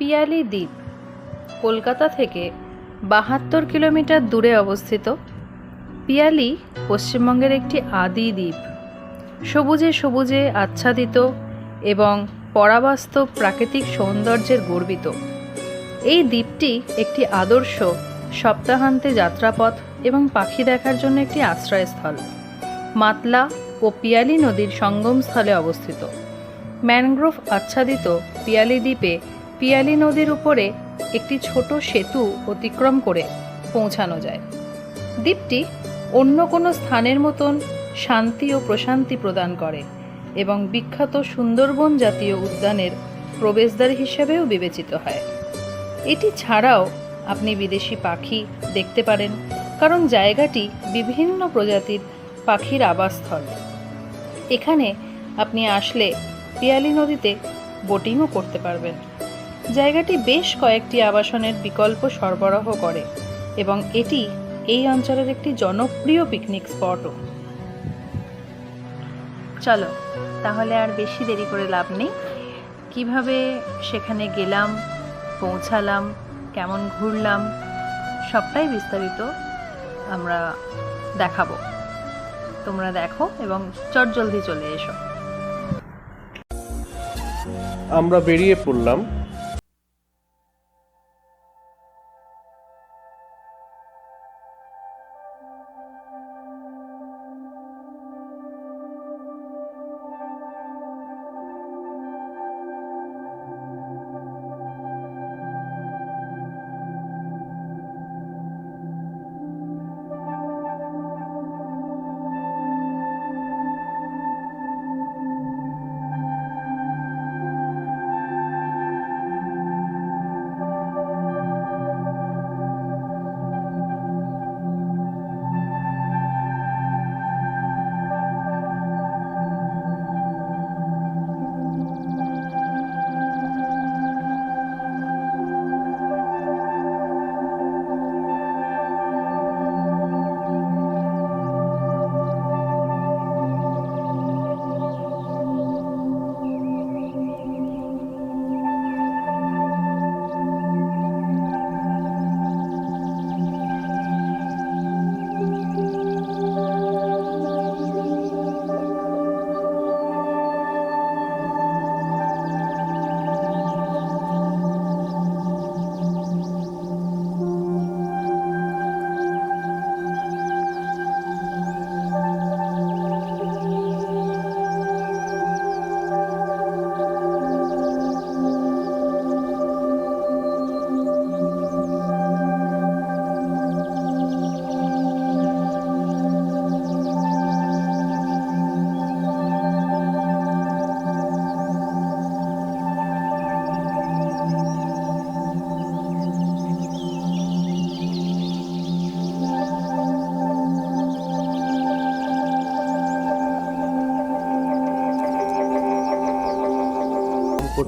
পিয়ালি দ্বীপ, কলকাতা থেকে বাহাত্তর কিলোমিটার দূরে অবস্থিত। পিয়ালি পশ্চিমবঙ্গের একটি আদি দ্বীপ, সবুজে সবুজে আচ্ছাদিত এবং পরাবাস্তব প্রাকৃতিক সৌন্দর্যের গর্বিত। এই দ্বীপটি একটি আদর্শ সপ্তাহান্তে যাত্রাপথ এবং পাখি দেখার জন্য একটি আশ্রয়স্থল। মাতলা ও পিয়ালি নদীর সঙ্গমস্থলে অবস্থিত। ম্যানগ্রোভ আচ্ছাদিত পিয়ালি দ্বীপে পিয়ালি নদীর উপরে একটি ছোট সেতু অতিক্রম করে পৌঁছানো যায়। দ্বীপটি অন্য কোনো স্থানের মতন শান্তি ও প্রশান্তি প্রদান করে এবং বিখ্যাত সুন্দরবন জাতীয় উদ্যানের প্রবেশদ্বার হিসেবেও বিবেচিত হয়। এটি ছাড়াও আপনি বিদেশি পাখি দেখতে পারেন, কারণ জায়গাটি বিভিন্ন প্রজাতির পাখির আবাসস্থল। এখানে আপনি আসলে পিয়ালি নদীতে বোটিংও করতে পারবেন। জায়গাটি বেশ কয়েকটি আবাসনের বিকল্প সরবরাহ করে, এবং এটি এই অঞ্চলের একটি জনপ্রিয় পিকনিক স্পটও। চলো, তাহলে আর বেশি দেরি করে লাভ নেই। কীভাবে সেখানে গেলাম, পৌঁছালাম, কেমন ঘুরলাম, সবটাই বিস্তারিত আমরা দেখাবো। তোমরা দেখো এবং চটজলদি চলে এসো। আমরা বেরিয়ে পড়লাম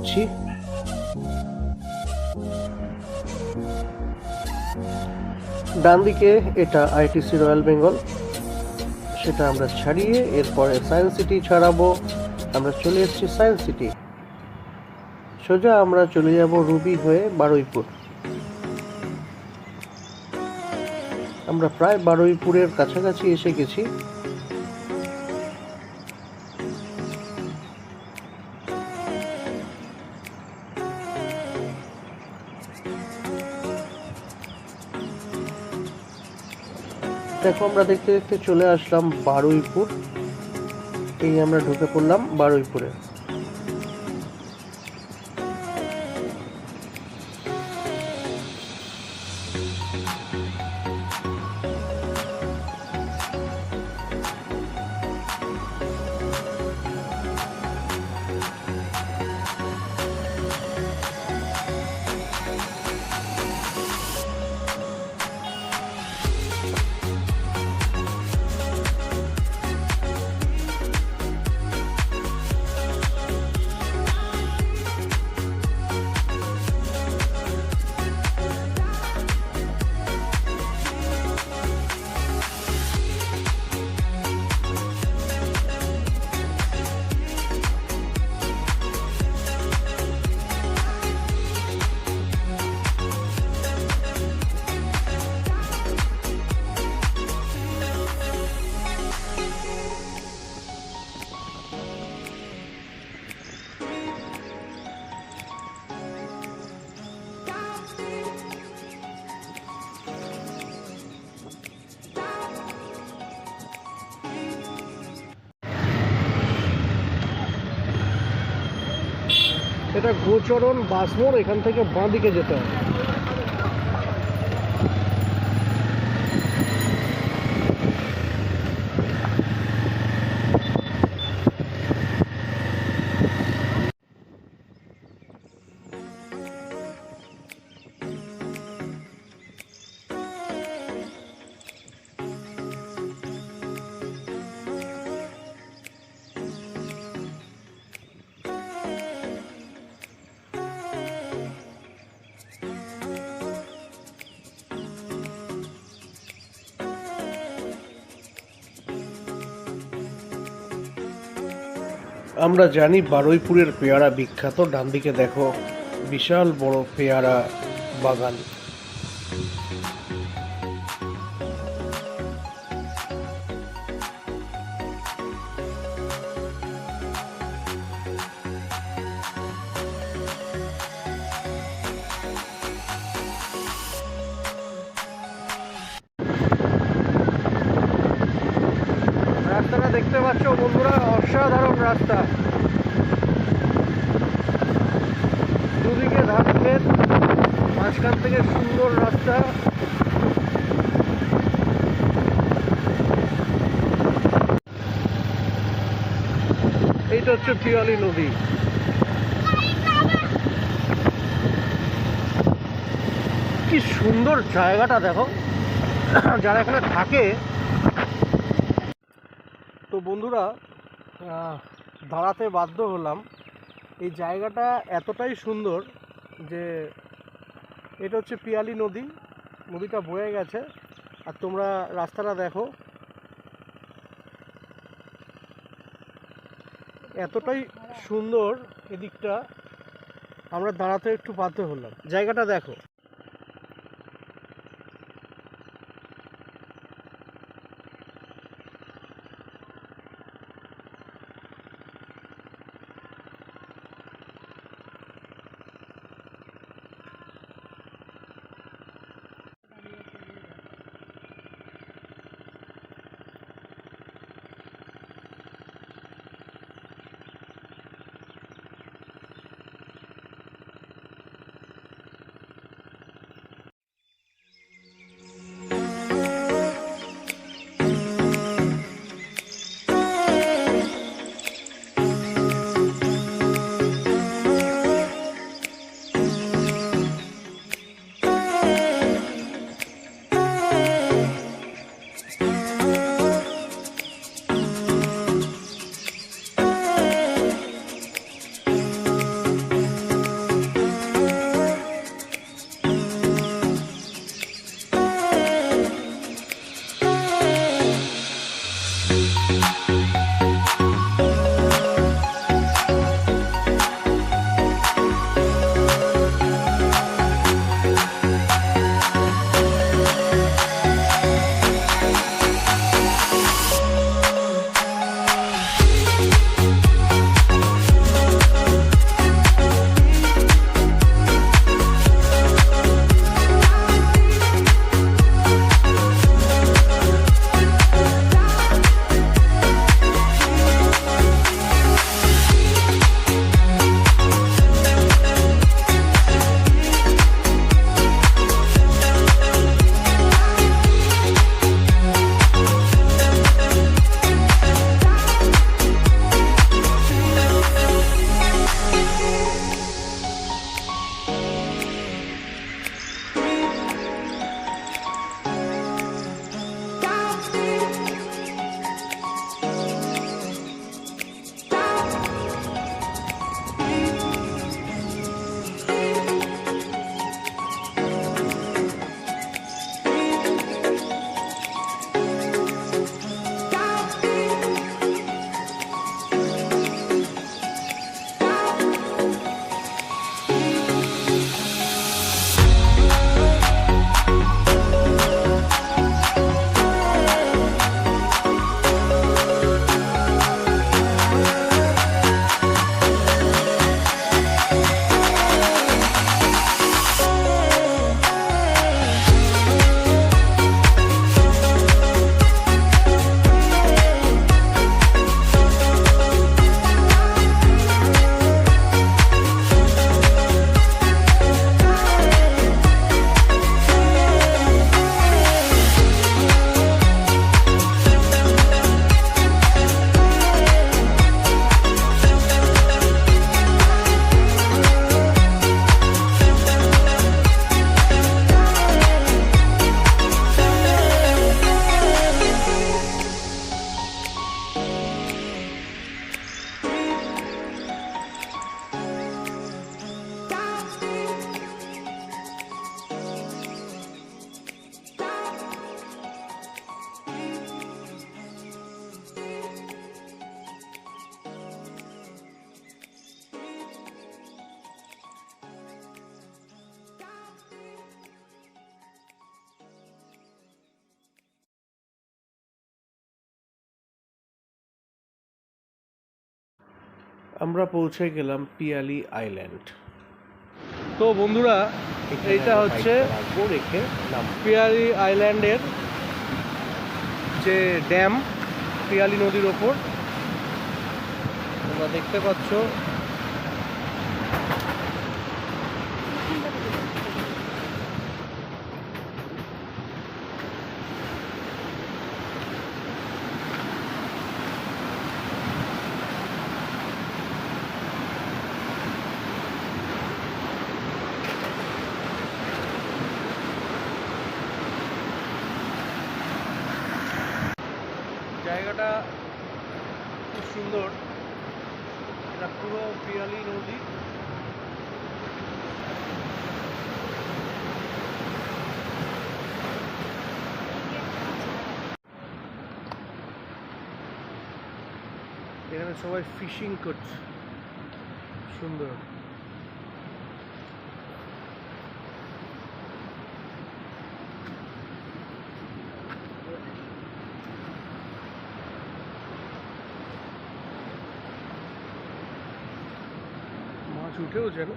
করছি। ডান দিকে এটা আইটিসি রয়্যাল বেঙ্গল সেটা আমরা ছাড়িয়ে এরপরে সায়েন্স সিটি ছাড়াবো। আমরা চলে এসেছি সায়েন্স সিটি সোজা আমরা চলে যাব রুবি হয়ে বারুইপুর আমরা প্রায় বারুইপুরের কাছাকাছি এসে গেছি। দেখো আমরা দেখতে দেখতে চলে আসলাম বারুইপুর। এই আমরা ঢুকে পড়লাম বারুইপুরে। গোচরণ বাসমোড় এখান থেকে বাঁদিকে যেতে হবে। আমরা জানি বারুইপুরের পেয়ারা বিখ্যাত ডান দিকে দেখো বিশাল বড় পেয়ারা বাগান। সুন্দর রাস্তা। এইটা হচ্ছে পিয়ালি নদী। কি সুন্দর জায়গাটা দেখো। যারা এখানে থাকে, তো বন্ধুরা দাঁড়াতে বাধ্য হলাম। এই জায়গাটা এতটাই সুন্দর যে এটা হচ্ছে পিয়ালি নদী। নদীটা বয়ে গেছে। আর তোমরা রাস্তাটা দেখো। এতটাই সুন্দর এদিকটা। আমরা দাঁড়াতে একটু বাধ্য হলাম। জায়গাটা দেখো। আমরা পৌঁছে গেলাম পিয়ালি আইল্যান্ড। তো বন্ধুরা এইটা হচ্ছে রেখে পিয়ালি আইল্যান্ডের যে ড্যাম পিয়ালি নদীর ওপর। তোমরা দেখতে পাচ্ছ জায়গাটা খুব সুন্দর এটা পুরো পিয়ালি নদী এখানে সবাই ফিশিং করছে। সুন্দর। মাছ উঠেও যেন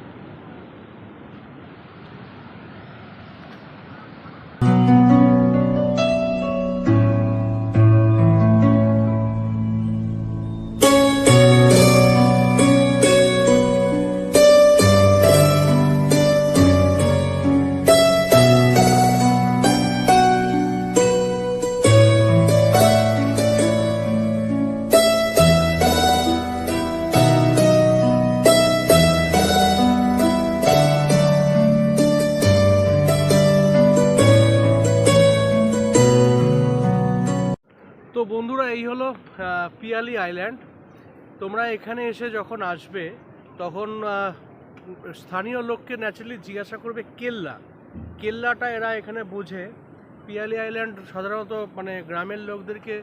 পিয়ালি আইল্যান্ড, তোমরা এখানে এসে যখন আসবে, তখন স্থানীয় লোককে ন্যাচারালি জিজ্ঞাসা করবে কেল্লা। কেল্লাটা এরা এখানে বোঝে। পিয়ালি আইল্যান্ড সাধারণত মানে গ্রামের লোকদেরকে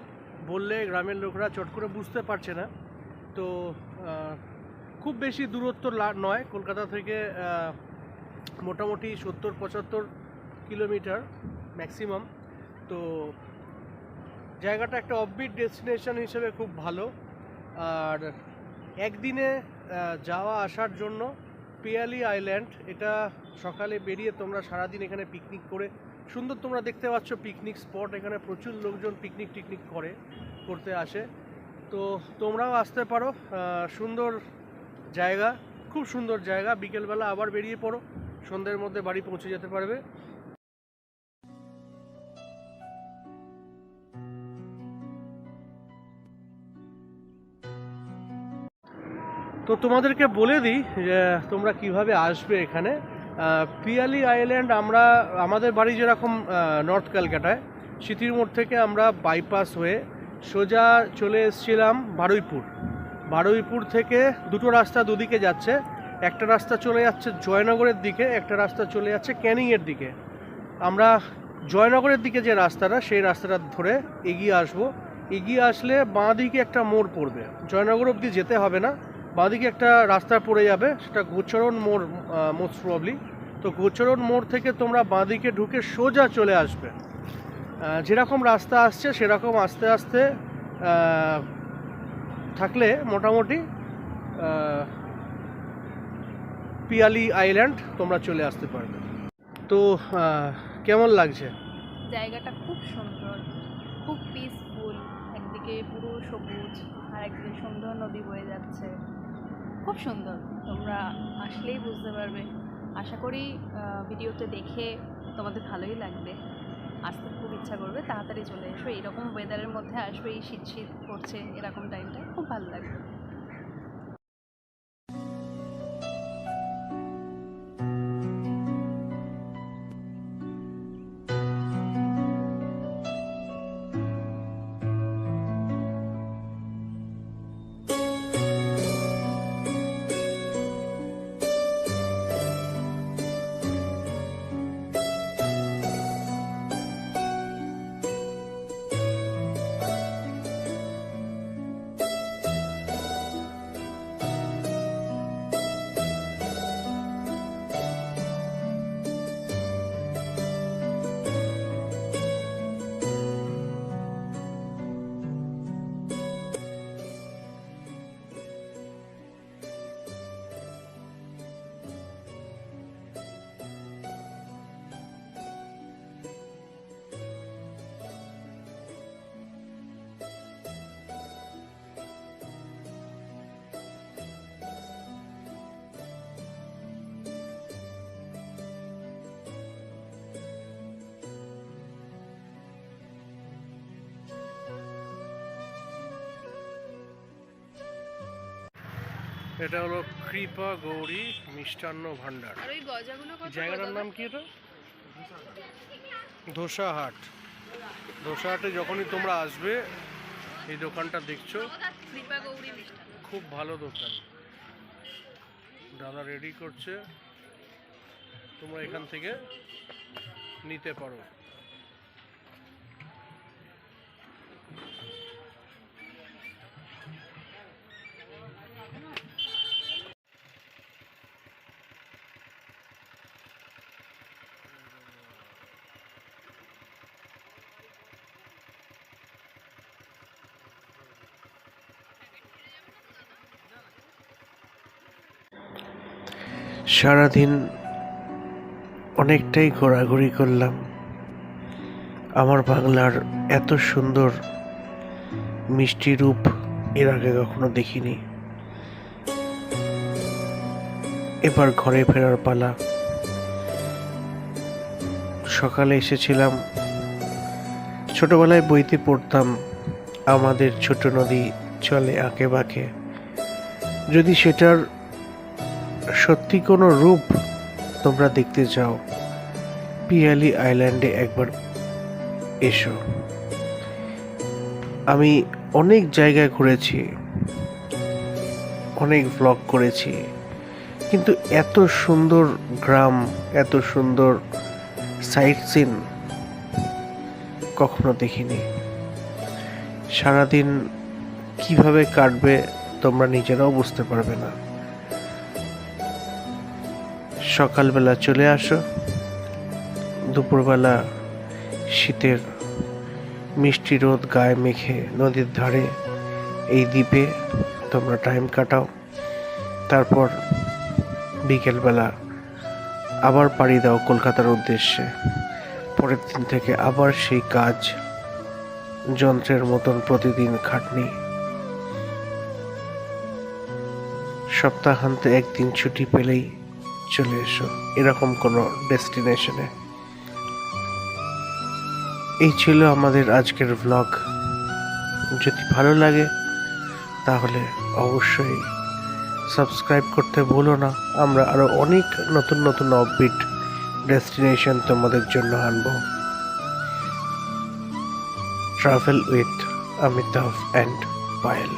বললে গ্রামের লোকরা চট করে বুঝতে পারছে না। তো খুব বেশি দূরত্ব নয়। কলকাতা থেকে মোটামুটি সত্তর পঁচাত্তর কিলোমিটার ম্যাক্সিমাম তো জায়গাটা একটা অফবিট ডেস্টিনেশন হিসেবে খুব ভালো। আর একদিনে যাওয়া আসার জন্য পিয়ালি আইল্যান্ড এটা সকালে বেরিয়ে তোমরা সারাদিন এখানে পিকনিক করে, সুন্দর তোমরা দেখতে পাচ্ছ পিকনিক স্পট এখানে প্রচুর লোকজন পিকনিক টিকনিক করে, করতে আসে। তো তোমরাও আসতে পারো সুন্দর জায়গা, খুব সুন্দর জায়গা। বিকেলবেলা আবার বেরিয়ে পড়ো, সন্ধ্যের মধ্যে বাড়ি পৌঁছে যেতে পারবে। তো তোমাদেরকে বলে দিই যে তোমরা কীভাবে আসবে এখানে। পিয়ালি আইল্যান্ড আমরা, আমাদের বাড়ি যেরকম নর্থ ক্যালকাটায়, সিটির মোড় থেকে আমরা বাইপাস হয়ে সোজা চলে এসেছিলাম বারুইপুর। বারুইপুর থেকে দুটো রাস্তা দুদিকে যাচ্ছে। একটা রাস্তা চলে যাচ্ছে জয়নগরের দিকে, একটা রাস্তা চলে যাচ্ছে ক্যানিংয়ের দিকে। আমরা জয়নগরের দিকে যে রাস্তাটা, সেই রাস্তাটা ধরে এগিয়ে আসব। এগিয়ে আসলে বাঁ দিকে একটা মোড় পড়বে। জয়নগর অবধি যেতে হবে না। বাঁদিকে একটা রাস্তা পড়ে যাবে, সেটা গোচরণ মোড় মোস্ট প্রবলি তো গোচরণ মোড় থেকে তোমরা বাঁদিকে ঢুকে সোজা চলে আসবে। যেরকম রাস্তা আসছে, সেরকম আস্তে আস্তে থাকলে মোটামুটি পিয়ালি আইল্যান্ড তোমরা চলে আসতে পারবে। তো কেমন লাগছে? জায়গাটা খুব সুন্দর, খুব পিসফুল একদিকে পুরো সবুজ, আর একদিকে সুন্দর নদী বয়ে যাচ্ছে। খুব সুন্দর। তোমরা আসলেই বুঝতে পারবে। আশা করি ভিডিওতে দেখে তোমাদের ভালোই লাগবে। আসতে খুব ইচ্ছা করবে। তাড়াতাড়ি চলে এসো। এরকম ওয়েদারের মধ্যে আসবে, এই শীত শীত পড়ছে এরকম টাইমটা খুব ভালো লাগবে। এটা হলো কৃপা গৌরী মিষ্টান্ন ভান্ডার জায়গাটার নাম কি এটা? ধোসা হাট ধোসা হাটে যখনই তোমরা আসবে এই দোকানটা দেখছ। খুব ভালো দোকান। দাদা রেডি করছে। তোমরা এখান থেকে নিতে পারো। সারাদিন অনেকটাই ঘোরাঘুরি করলাম। আমার বাংলার এত সুন্দর মিষ্টি রূপ এর আগে কখনো দেখিনি। এবার ঘরে ফেরার পালা। সকালে এসেছিলাম। ছোটবেলায় বইতে পড়তাম, আমাদের ছোট নদী চলে আঁকে বাঁকে। যদি সেটার সত্যি কোনো রূপ তোমরা দেখতে চাও? পিয়ালি আইল্যান্ডে একবার এসো। আমি অনেক জায়গায় ঘুরেছি, অনেক ভ্লগ করেছি, কিন্তু এত সুন্দর গ্রাম, এত সুন্দর সাইট সিন কখনো দেখিনি। সারাদিন কীভাবে কাটবে তোমরা নিজেরাও বুঝতে পারবে না। সকালবেলা চলে আসো। দুপুরবেলা শীতের মিষ্টি রোদ গায়ে মেখে নদীর ধারে এই দ্বীপে তোমরা টাইম কাটাও। তারপর বিকেলবেলা আবার পাড়ি দাও কলকাতার উদ্দেশ্যে। পরের দিন থেকে আবার সেই কাজ, যন্ত্রের মতন প্রতিদিন খাটনি। সপ্তাহান্তে একদিন ছুটি পেলেই চলে এসো, এরকম কোনো ডেস্টিনেশনে। এই ছিল আমাদের আজকের ভ্লগ যদি ভালো লাগে, তাহলে অবশ্যই সাবস্ক্রাইব করতে ভুলো না। আমরা আরও অনেক নতুন নতুন অফবিট ডেস্টিনেশন তোমাদের জন্য আনব। Travel with Amitabh and Payel